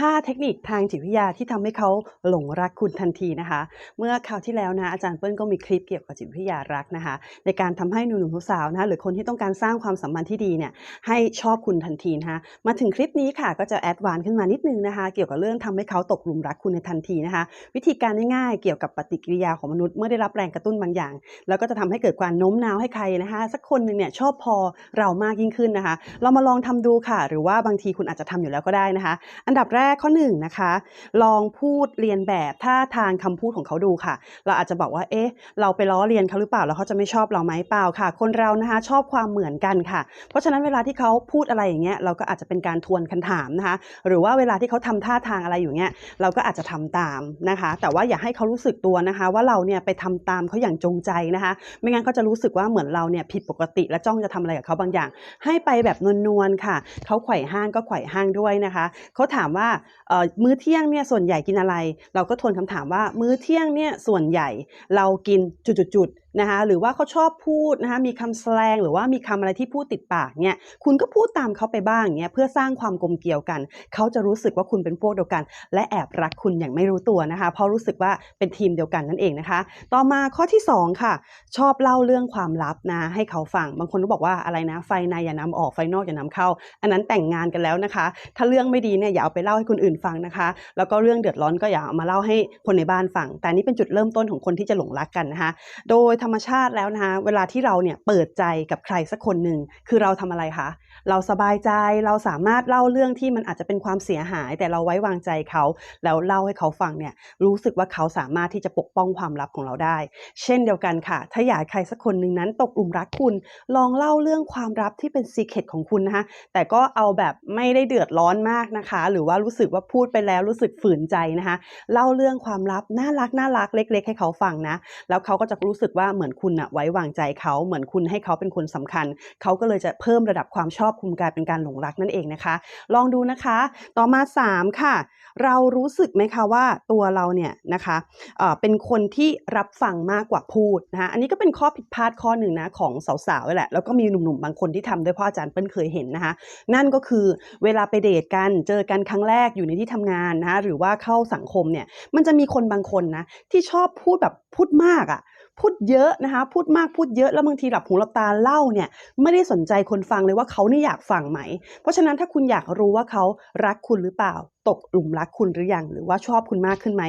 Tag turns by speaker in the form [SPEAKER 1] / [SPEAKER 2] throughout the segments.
[SPEAKER 1] 5 เทคนิคทางจิตวิทยาที่ทำให้เขาหลงรักคุณทันทีนะคะ เมื่อคราวที่แล้วนะอาจารย์เปิ้ลก็มีคลิปเกี่ยวกับจิตวิทยารักนะคะ ในการทำให้หนุ่มๆสาวนะหรือคนที่ต้องการสร้างความสัมพันธ์ที่ดีเนี่ยให้ชอบคุณทันทีนะคะมาถึงคลิปนี้ค่ะก็จะแอดวานขึ้นมานิดนึงนะคะ เกี่ยวกับเรื่องทำให้เขาตกหลุมรักคุณในทันทีนะคะ วิธีการง่ายๆ เกี่ยวกับปฏิกิริยาของมนุษย์เมื่อได้รับแรงกระตุ้นบางอย่าง แล้วก็จะทำให้เกิดความโน้มน้าวให้ใครนะคะ สักคนหนึ่งเนี่ยชอบพอเรามากยิ่งขึ้นนะคะ เรามาลองทำดูค่ะ หรือว่าบางทีคุณอาจจะทำอยู่แล้วก็ได้นะคะ อันดับแรกข้อหนึ่งนะคะ ลองพูดเรียนแบบท่าทางคำพูดของเขาดูค่ะ เราอาจจะบอกว่า เอ๊ะ เราไปล้อเลียนเขาหรือเปล่า แล้วเขาจะไม่ชอบเราไหมเปล่าค่ะ คนเรานะคะชอบความเหมือนกันค่ะ เพราะฉะนั้นเวลาที่เขาพูดอะไรอย่างเงี้ย เราก็อาจจะเป็นการทวนคำถามนะคะ หรือว่าเวลาที่เขาทำท่าทางอะไรอยู่เงี้ย เราก็อาจจะทำตามนะคะ แต่ว่าอย่าให้เขารู้สึกตัวนะคะ ว่าเราเนี่ยไปทำตามเขาอย่างจงใจนะคะ ไม่งั้นเขาจะรู้สึกว่าเหมือนเราเนี่ยผิดปกติและจ้องจะทำอะไรกับเขาบางอย่าง ให้ไปแบบนวลๆค่ะ เขาไขว่ห้างก็ไขว่ห้างด้วยนะคะ เขาถามว่ามื้อเที่ยงเนี่ยส่วนใหญ่กินอะไร เราก็ทวนคำถามว่ามื้อเที่ยงเนี่ยส่วนใหญ่เรากินจุดๆ นะคะหรือว่าเขาชอบพูดนะคะมีคำแสลงหรือว่ามีคำอะไรที่พูดติดปากเนี่ยคุณก็พูดตามเขาไปบ้างเนี่ยเพื่อสร้างความกลมเกลียวกัน เขาจะรู้สึกว่าคุณเป็นพวกเดียวกัน และแอบรักคุณอย่างไม่รู้ตัวนะคะเพราะรู้สึกว่าเป็นทีมเดียวกันนั่นเองนะคะ ต่อมาข้อที่สองค่ะ ชอบเล่าเรื่องความลับนะให้เขาฟังบางคนก็บอกว่าอะไรนะไฟในอย่านำออกไฟนอกอย่านำเข้า อันนั้นแต่งงานกันแล้วนะคะ ถ้าเรื่องไม่ดีเนี่ยอย่าเอาไปเล่าให้คนอื่นฟังนะคะ แล้วก็เรื่องเดือดร้อนก็อย่าเอามาเล่าให้คนในบ้านฟัง แต่นี่เป็นจุดเริ่มต้นของคนที่จะหลงรักกันนะคะโดยธรรมชาติแล้วนะคะเวลาที่เราเนี่ยเปิดใจกับใครสักคนหนึ่งคือเราทำอะไรคะเราสบายใจเราสามารถเล่าเรื่องที่มันอาจจะเป็นความเสียหาย แต่เราไว้วางใจเขา แล้วเล่าให้เขาฟังเนี่ยรู้สึกว่าเขาสามารถที่จะปกป้องความลับของเราได้ เช่นเดียวกันค่ะ ถ้าอยากใครสักคนหนึ่งนั้นตกหลุมรักคุณ ลองเล่าเรื่องความลับที่เป็น secret ของคุณนะคะแต่ก็เอาแบบไม่ได้เดือดร้อนมากนะคะ หรือว่ารู้สึกว่าพูดไปแล้วรู้สึกฝืนใจนะคะ เล่าเรื่องความลับน่ารักน่ารักเล็ก ๆ ให้เขาฟังนะ แล้วเขาก็จะรู้สึกว่าเหมือนคุณอะไว้วางใจเขาเหมือนคุณให้เขาเป็นคนสำคัญ เขาก็เลยจะเพิ่มระดับความชอบคุณกลายเป็นการหลงรักนั่นเองนะคะ ลองดูนะคะ ต่อมา 3 ค่ะ เรารู้สึกไหมคะว่าตัวเราเนี่ยนะคะเป็นคนที่รับฟังมากกว่าพูดนะคะอันนี้ก็เป็นข้อผิดพลาดข้อหนึ่งนะของสาวๆแหละแล้วก็มีหนุ่มๆบางคนที่ทำด้วยพราะอาจารย์เปิ้ลเคยเห็นนะคะ นั่นก็คือเวลาไปเดทกันเจอกันครั้งแรกอยู่ในที่ทำงานนะหรือว่าเข้าสังคมเนี่ยมันจะมีคนบางคนนะที่ชอบพูดแบบพูดมากอะ พูดเยอะนะคะ พูดมากพูดเยอะแล้วบางทีหลับหูหลับตาเล่าเนี่ยไม่ได้สนใจคนฟังเลยว่าเขาเนี่ยอยากฟังไหม เพราะฉะนั้นถ้าคุณอยากรู้ว่าเขารักคุณหรือเปล่า ตกหลุมรักคุณหรือยังหรือว่าชอบคุณมากขึ้นไหม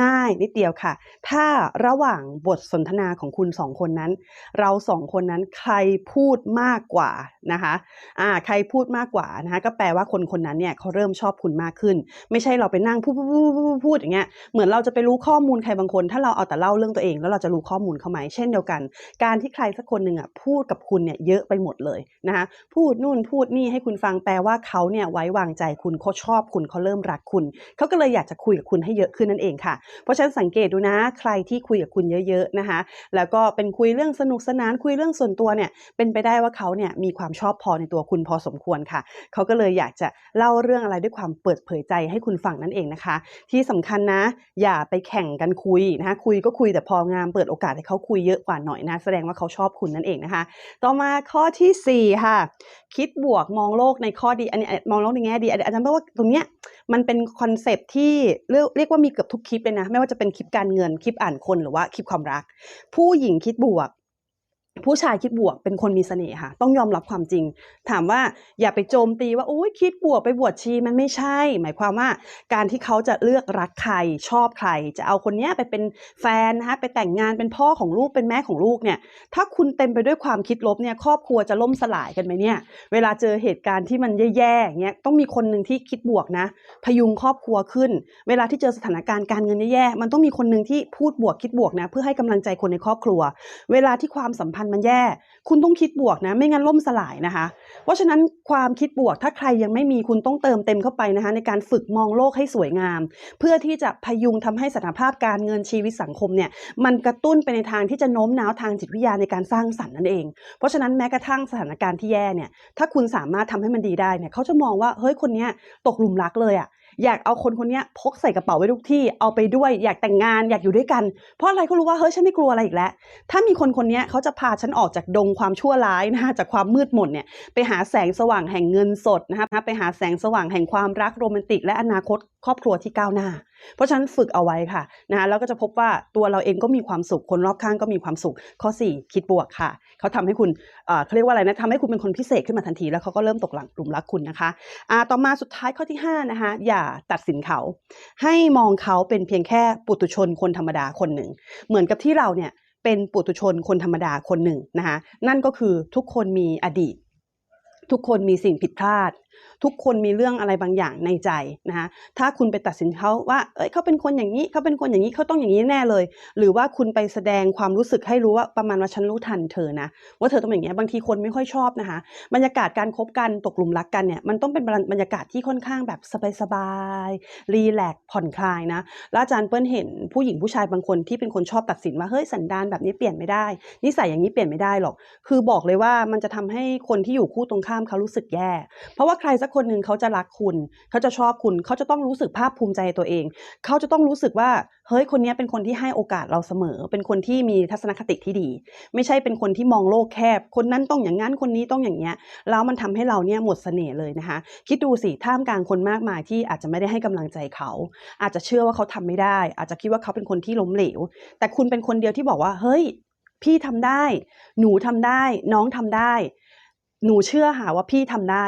[SPEAKER 1] ง่ายนิดเดียวค่ะ ถ้าระหว่างบทสนทนาของคุณสองคนนั้น เราสองคนนั้นใครพูดมากกว่านะคะอ่าใครพูดมากกว่านะคะก็แปลว่าคนคนนั้นเนี่ยเขาเริ่มชอบคุณมากขึ้น ไม่ใช่เราไปนั่งพูดพูดพูดพูดอย่างเงี้ยเหมือนเราจะไปรู้ข้อมูลใครบางคน ถ้าเราเอาแต่เล่าเรื่องตัวเองแล้วเราจะรู้ข้อมูลมูลเขาไหมเช่นเดียวกัน การที่ใครสักคนหนึ่งอะพูดกับคุณเนี่ยเยอะไปหมดเลยนะคะพูดนู่นพูดนี่ให้คุณฟังแปลว่าเขาเนี่ยไว้วางใจคุณเขาชอบคุณเขาเริ่มรักคุณเขาก็เลยอยากจะคุยกับคุณให้เยอะขึ้นนั่นเองค่ะ เพราะฉะนั้นสังเกตดูนะใครที่คุยกับคุณเยอะๆนะคะแล้วก็เป็นคุยเรื่องสนุกสนานคุยเรื่องส่วนตัวเนี่ยเป็นไปได้ว่าเขาเนี่ยมีความชอบพอในตัวคุณพอสมควรค่ะเขาก็เลยอยากจะเล่าเรื่องอะไรด้วยความเปิดเผยใจให้คุณฟังนั่นเองนะคะ ที่สำคัญนะ อย่าไปแข่งกันคุยนะคะคุยก็คุยแต่พองามเปิดโอกาสให้เขาคุยเยอะกว่าหน่อยนะ แสดงว่าเขาชอบคุณนั่นเองนะคะ ต่อมาข้อทีสี่4ค่ะ คิดบวกมองโลกในข้อดี อันนี้มองโลกในแง่ดีอาจารย์บอกว่าตรงเนี้ยมันเป็นคอนเซปที่เรียกเรียกว่ามีเกือบทุกคลิปเลยนะ ไม่ว่าจะเป็นคลิปการเงินคลิปอ่านคนหรือว่าคลิปความรัก ผู้หญิงคิดบวก ผู้ชายคิดบวกเป็นคนมีเสน่ห์ค่ะ ต้องยอมรับความจริง ถามว่าอย่าไปโจมตีว่าโอ้ยคิดบวกไปบวชชีมันไม่ใช่ หมายความว่าการที่เขาจะเลือกรักใครชอบใคร จะเอาคนเนี้ยไปเป็นแฟนนะคะไปแต่งงานเป็นพ่อของลูกเป็นแม่ของลูกเนี่ยถ้าคุณเต็มไปด้วยความคิดลบเนี่ยครอบครัวจะล่มสลายกันไหมเนี่ย เวลาเจอเหตุการณ์ที่มันแย่ๆเงี้ยต้องมีคนหนึ่งที่คิดบวกนะ พยุงครอบครัวขึ้น เวลาที่เจอสถานการณ์การเงินแย่ๆมันต้องมีคนหนึ่งที่พูดบวกคิดบวกนะเพื่อให้กำลังใจคนในครอบครัว เวลาที่ความสัมพันธ์มันแย่ คุณต้องคิดบวกนะ ไม่งั้นล่มสลายนะคะ เพราะฉะนั้นความคิดบวกถ้าใครยังไม่มีคุณต้องเติมเต็มเข้าไปนะคะ ในการฝึกมองโลกให้สวยงาม เพื่อที่จะพยุงทำให้สถานภาพการเงินชีวิตสังคมเนี่ยมันกระตุ้นไปในทางที่จะโน้มน้าวทางจิตวิทยาในการสร้างสรรค์นั่นเอง เพราะฉะนั้นแม้กระทั่งสถานการณ์ที่แย่เนี่ยถ้าคุณสามารถทำให้มันดีได้เนี่ยเขาจะมองว่าเฮ้ยคนเนี้ยตกหลุมรักเลยอะ อยากเอาคนคนนี้พกใส่กระเป๋าไว้ทุกที่เอาไปด้วยอยากแต่งงานอยากอยู่ด้วยกัน เพราะอะไรเขารู้ว่าเฮ้ยฉันไม่กลัวอะไรอีกแล้ว ถ้ามีคนคนนี้เขาจะพาฉันออกจากดงความชั่วร้ายนะคะจากความมืดมนเนี่ยไปหาแสงสว่างแห่งเงินสดนะคะไปหาแสงสว่างแห่งความรักโรแมนติกและอนาคตครอบครัวที่ก้าวหน้า เพราะฉะนั้นฝึกเอาไว้ค่ะนะคะแล้วก็จะพบว่าตัวเราเองก็มีความสุขคนรอบข้างก็มีความสุข ข้อ 4 คิดบวกค่ะ เขาทำให้คุณเอ่อเขาเรียกว่าอะไรนะทำให้คุณเป็นคนพิเศษขึ้นมาทันที แล้วเขาก็เริ่มตกหลังกลุ่มรักคุณนะคะอ่าต่อมาสุดท้ายข้อที่5นะคะอย่าตัดสินเขา ให้มองเขาเป็นเพียงแค่ปุถุชนคนธรรมดาคนหนึ่ง เหมือนกับที่เราเนี่ยเป็นปุถุชนคนธรรมดาคนหนึ่งนะคะนั่นก็คือทุกคนมีอดีตทุกคนมีสิ่งผิดพลาด ทุกคนมีเรื่องอะไรบางอย่างในใจนะคะถ้าคุณไปตัดสินเขาว่าเอ้ยเขาเป็นคนอย่างนี้เขาเป็นคนอย่างนี้เขาต้องอย่างนี้แน่เลย หรือว่าคุณไปแสดงความรู้สึกให้รู้ว่าประมาณว่าฉันรู้ทันเธอนะว่าเธอต้องอย่างเงี้ยบางทีคนไม่ค่อยชอบนะคะบรรยากาศการคบกันตกหลุมรักกันเนี่ยมันต้องเป็นบรรยากาศที่ค่อนข้างแบบสบายๆรีแลกซ์ผ่อนคลายนะแล้วอาจารย์เปิ้ลเห็นผู้หญิงผู้ชายบางคนที่เป็นคนชอบตัดสินว่าเฮ้ยสันดานแบบนี้เปลี่ยนไม่ได้ นิสัยอย่างนี้เปลี่ยนไม่ได้หรอก คือบอกเลยว่ามันจะทำให้คนที่อยู่คู่ตรงข้ามเขารู้สึกแย่ เพราะว่าใครใครสักคนหนึ่งเขาจะรักคุณ เขาจะชอบคุณ เขาจะต้องรู้สึกภาคภูมิใจตัวเอง เขาจะต้องรู้สึกว่า เฮ้ย คนนี้เป็นคนที่ให้โอกาสเราเสมอ เป็นคนที่มีทัศนคติที่ดี ไม่ใช่เป็นคนที่มองโลกแคบ คนนั้นต้องอย่างนั้น คนนี้ต้องอย่างเงี้ย แล้วมันทำให้เราเนี่ยหมดเสน่ห์เลยนะคะ คิดดูสิ ท่ามกลางคนมากมายที่อาจจะไม่ได้ให้กำลังใจเขา อาจจะเชื่อว่าเขาทำไม่ได้ อาจจะคิดว่าเขาเป็นคนที่ล้มเหลว แต่คุณเป็นคนเดียวที่บอกว่า เฮ้ย พี่ทำได้ หนูทำได้ น้องทำได้ หนูเชื่อหาว่าพี่ทำได้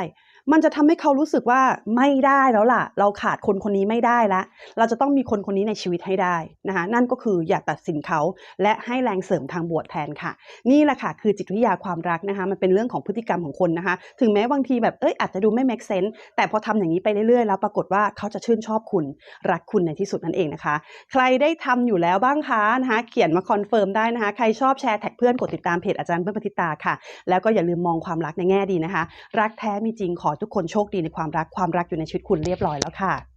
[SPEAKER 1] มันจะทำให้เขารู้สึกว่าไม่ได้แล้วล่ะ เราขาดคนคนนี้ไม่ได้ละเราจะต้องมีคนคนนี้ในชีวิตให้ได้นะคะนั่นก็คืออย่าตัดสินเขาและให้แรงเสริมทางบวกแทนค่ะ นี่แหละค่ะคือจิตวิทยาความรักนะคะ มันเป็นเรื่องของพฤติกรรมของคนนะคะ ถึงแม้บางทีแบบเอ้ยอาจจะดูไม่ make sense แต่พอทำอย่างนี้ไปเรื่อยๆ แล้วปรากฏว่าเขาจะชื่นชอบคุณรักคุณในที่สุดนั่นเองนะคะ ใครได้ทำอยู่แล้วบ้างคะนะคะเขียนมาคอนเฟิร์มได้นะคะ ใครชอบแชร์แท็กเพื่อนกดติดตามเพจอาจารย์เพื่อนปฏิตาค่ะ แล้วก็อย่าลืมมองความรักในแง่ดีนะคะ รักแท้มีจริงขอทุกคนโชคดีในความรักความรักอยู่ในชีวิตคุณเรียบร้อยแล้วค่ะ